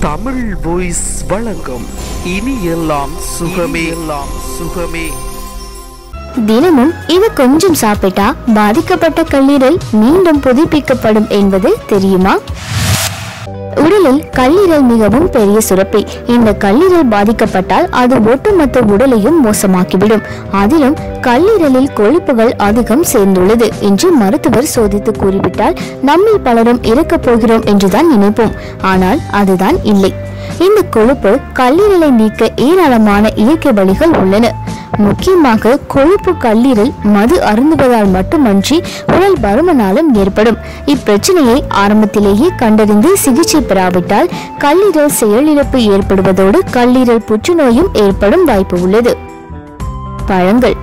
Tamil voice வழங்கும் இனி எல்லாம் சுகமே. எல்லாம் சுகமே. தினமும் இது கொஞ்சம் சாப்பிட்டா பாதிக்கப்பட்ட கல்லீரல் மீண்டும் புதுப்பிக்கப்படும் என்பது தெரியுமா? உடலில் கல்லீரல் மிகவும் பெரிய சுரப்பி. இந்த கல்லீரல் பாதிக்கப்பட்டால் அது ஒட்டுமொத்த உடலையும் மோசமாக்கிவிடும். அதிலும் கல்லீரலில் கொழுப்புகள் அதிகம் சேர்ந்துள்ளது என்று மருத்துவர் சோதித்து கூறிவிட்டால் நம்மில் பலரும் இறக்கப் போகிறோம் என்றுதான் நினைப்போம். ஆனால் அதுதான் இல்லை. இந்த கொழுப்பு கல்லீரலை நீக்க ஏராளமான இயற்கை வழிகள் உள்ளன. முக்கியமாக கொழுப்பு கல்லீரல் மது அருந்துவதால் மட்டுமன்றி உடல் பருமனாலும் ஏற்படும். இப்பிரச்சனையை ஆரம்பத்திலேயே கண்டறிந்து சிகிச்சை பெறாவிட்டால் கல்லீரல் செயலிழப்பு ஏற்படுவதோடு கல்லீரல் புற்றுநோயும் ஏற்படும் வாய்ப்பு உள்ளது. பழங்கள்.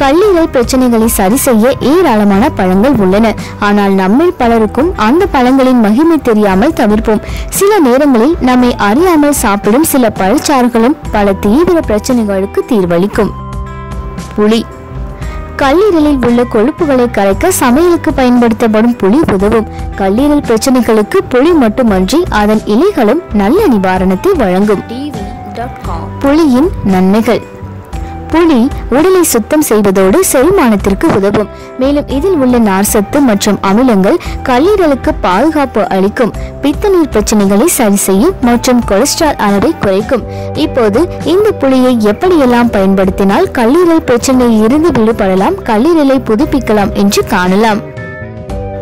கல்லீரல் பிரச்சனைகளை சரி செய்ய ஏராளமான பழங்கள் உள்ளன. ஆனால் நம்மில் பலருக்கும் அந்த பழங்களின் மகிமை தெரியாமல் தவிர்ப்போம். சில நேரங்களில் நம்மை அறியாமல் சாப்பிடும் சில பழச்சாறுகளும் பல தீவிர பிரச்சனைகளுக்கு தீர்வளிக்கும். புளி. கல்லீரலில் உள்ள கொழுப்புகளை கரைக்க சமையலுக்கு பயன்படுத்தப்படும் புளி உதவும். கல்லீரல் பிரச்சனைகளுக்கு புளி மட்டுமன்றி அதன் இலைகளும் நல்ல நிவாரணத்தை வழங்கும். புளியின் நன்மைகள். புளி உடலை சுத்தம் செய்வதோடு செரிமானத்திற்கு உதவும். மேலும் இதில் உள்ள நார்சத்து மற்றும் அமிலங்கள் கல்லீரலுக்கு பாதுகாப்பு அளிக்கும். பித்தநீர் பிரச்சனைகளை சரி செய்யும் மற்றும் கொலஸ்ட்ரால் அளவை குறைக்கும். இப்போது இந்த புளியை எப்படியெல்லாம் பயன்படுத்தினால் கல்லீரல் பிரச்சனையில் இருந்து விடுபடலாம் கல்லீரலை புதுப்பிக்கலாம் என்று காணலாம்.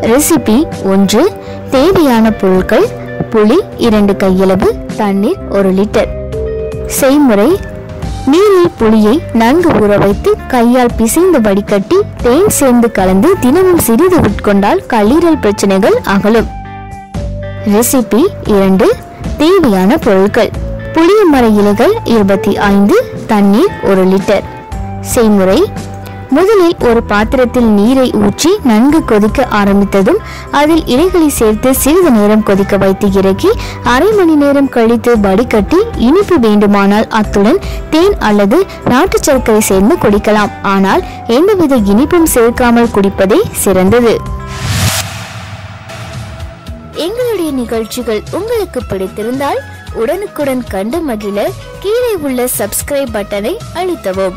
ரெசிபி ஒன்று தேவையான பொருட்கள் புளி இரண்டு கையளவு தண்ணீர் ஒரு லிட்டர். செய்முறை நீரில் புளியை நன்கு ஊற வைத்து கையால் பிசைந்து வடிகட்டி தேன் சேர்ந்து கலந்து தினமும் சிறிது உட்கொண்டால் கல்லீரல் பிரச்சனைகள் அகலும். ரெசிபி இரண்டு தேவையான பொருட்கள். புளிய மர இலைகள் இருபத்தி ஐந்து தண்ணீர் ஒரு லிட்டர். செய்முறை முதலில் ஒரு பாத்திரத்தில் நீரை ஊற்றி நன்கு கொதிக்க ஆரம்பித்ததும் அதில் இலைகளை சேர்த்து சிறிது நேரம் கொதிக்க வைத்து இறக்கி அரை மணி நேரம் கழித்து வடிகட்டி இனிப்பு வேண்டுமானால் அத்துடன் தேன் அல்லது நாட்டு சர்க்கரை சேர்ந்து குடிக்கலாம். ஆனால் எந்தவித இனிப்பும் சேர்க்காமல் குடிப்பதே சிறந்தது. எங்களுடைய நிகழ்ச்சிகள் உங்களுக்கு பிடித்திருந்தால் உடனுக்குடன் கண்டு மகிழ கீழே உள்ள சப்ஸ்கிரைப் பட்டனை அழுத்தவும்.